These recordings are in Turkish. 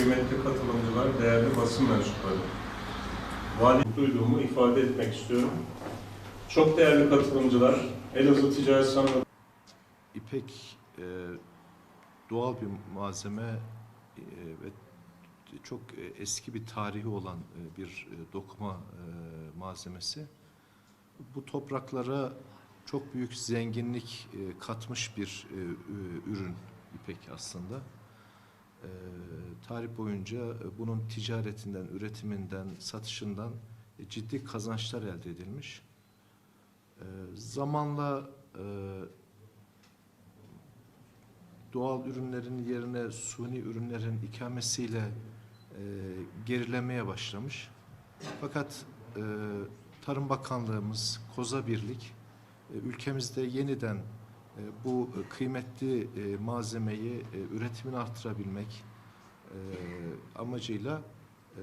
kıymetli katılımcılar, değerli basın mensupları. Vali duyduğumu ifade etmek istiyorum. Çok değerli katılımcılar, Elazığ Ticaret Sanayi İpek e, doğal bir malzeme e, ve çok e, eski bir tarihi olan e, bir e, dokuma malzemesi. Bu topraklara çok büyük zenginlik katmış bir ürün ipek aslında. Tarih boyunca e, bunun ticaretinden, üretiminden, satışından e, ciddi kazançlar elde edilmiş. E, zamanla doğal ürünlerin yerine suni ürünlerin ikamesiyle gerilemeye başlamış. Fakat Tarım Bakanlığımız, Koza Birlik ülkemizde yeniden bu kıymetli malzemeyi üretimini arttırabilmek amacıyla e,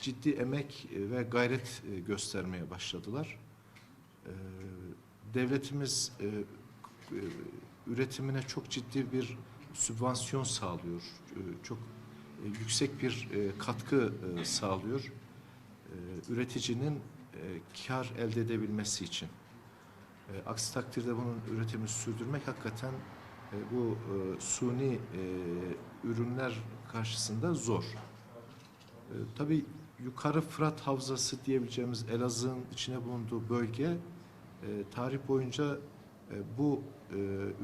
ciddi emek e, ve gayret e, göstermeye başladılar. E, devletimiz e, e, üretimine çok ciddi bir sübvansiyon sağlıyor. E, Çok e, yüksek bir e, katkı e, sağlıyor. E, Üreticinin e, kar elde edebilmesi için. E, Aksi takdirde bunun üretimini sürdürmek hakikaten e, bu e, suni e, ürünler karşısında zor. E, Tabii yukarı Fırat Havzası diyebileceğimiz Elazığ'ın içine bulunduğu bölge e, tarih boyunca e, bu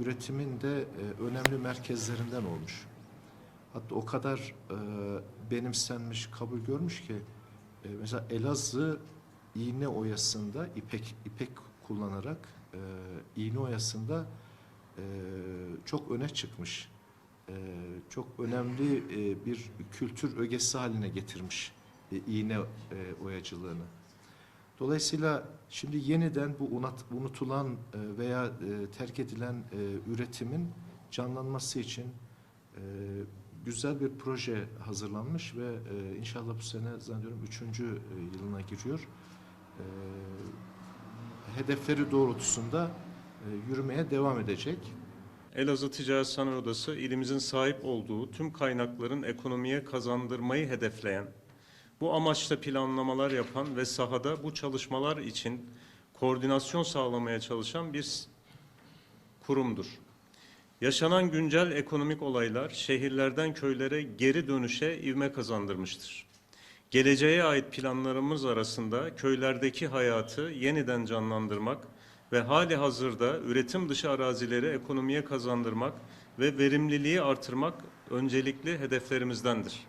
üretimin de önemli merkezlerinden olmuş. Hatta o kadar benimsenmiş, kabul görmüş ki mesela Elazığ iğne oyasında ipek ipek kullanarak e, iğne oyasında e, çok öne çıkmış. E, çok önemli e, bir kültür ögesi haline getirmiş e, iğne e, oyacılığını. Dolayısıyla şimdi yeniden bu unut- unutulan veya terk edilen üretimin canlanması için güzel bir proje hazırlanmış ve inşallah bu sene zannediyorum üçüncü yılına giriyor. Hedefleri doğrultusunda yürümeye devam edecek. Elazığ Ticaret Sanayi Odası ilimizin sahip olduğu tüm kaynakların ekonomiye kazandırmayı hedefleyen, bu amaçla planlamalar yapan ve sahada bu çalışmalar için koordinasyon sağlamaya çalışan bir kurumdur. Yaşanan güncel ekonomik olaylar şehirlerden köylere geri dönüşe ivme kazandırmıştır. Geleceğe ait planlarımız arasında köylerdeki hayatı yeniden canlandırmak ve hali hazırda üretim dışı arazileri ekonomiye kazandırmak ve verimliliği artırmak öncelikli hedeflerimizdendir.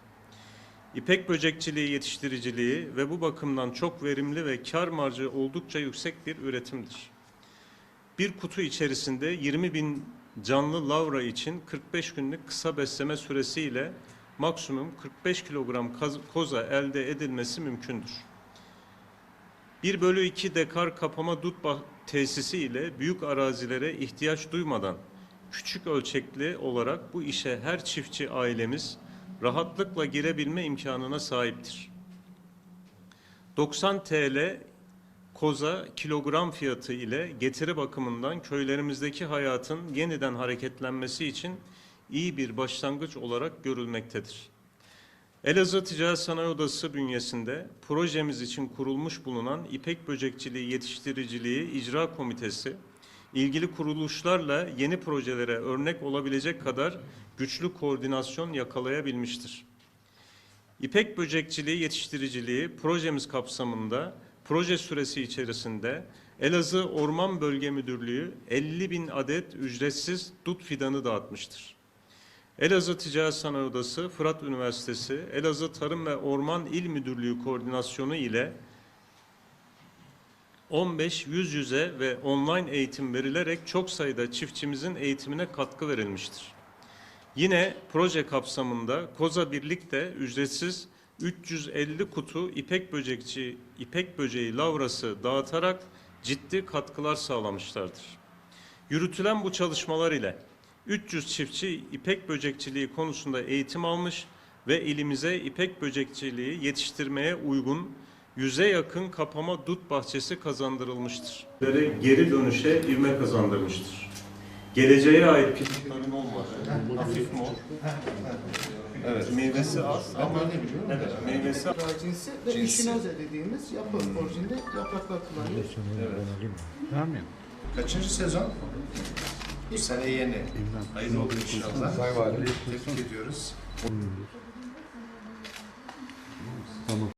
İpek böcekçiliği yetiştiriciliği ve bu bakımdan çok verimli ve kar marjı oldukça yüksek bir üretimdir. Bir kutu içerisinde 20 bin canlı lavra için 45 günlük kısa besleme süresiyle maksimum 45 kilogram koza elde edilmesi mümkündür. 1 bölü 2 dekar kapama dut tesisi ile büyük arazilere ihtiyaç duymadan küçük ölçekli olarak bu işe her çiftçi ailemiz rahatlıkla girebilme imkanına sahiptir. 90 TL koza kilogram fiyatı ile getiri bakımından köylerimizdeki hayatın yeniden hareketlenmesi için iyi bir başlangıç olarak görülmektedir. Elazığ Ticaret Sanayi Odası bünyesinde projemiz için kurulmuş bulunan İpek Böcekçiliği Yetiştiriciliği İcra Komitesi, ilgili kuruluşlarla yeni projelere örnek olabilecek kadar güçlü koordinasyon yakalayabilmiştir. İpek böcekçiliği yetiştiriciliği projemiz kapsamında proje süresi içerisinde Elazığ Orman Bölge Müdürlüğü 50 bin adet ücretsiz dut fidanı dağıtmıştır. Elazığ Ticaret Sanayi Odası, Fırat Üniversitesi, Elazığ Tarım ve Orman İl Müdürlüğü koordinasyonu ile 15 yüz yüze ve online eğitim verilerek çok sayıda çiftçimizin eğitimine katkı verilmiştir. Yine proje kapsamında Koza Birlik de ücretsiz 350 kutu ipek böcekçi ipek böceği lavrası dağıtarak ciddi katkılar sağlamışlardır. Yürütülen bu çalışmalar ile 300 çiftçi ipek böcekçiliği konusunda eğitim almış ve ilimize ipek böcekçiliği yetiştirmeye uygun yüze yakın kapama dut bahçesi kazandırılmıştır. Geri dönüşe ivme kazandırmıştır. Geleceğe ait planların olmadığı, hafif mor, Evet. Meyvesi az ama evet, meyvesi cinsi ve işinoze dediğimiz yapı orijinde yapraklar kullanıyoruz. Evet. Kaçıncı sezon? Bu sene yeni. Hayırlı olsun inşallah. Tebrik ediyoruz.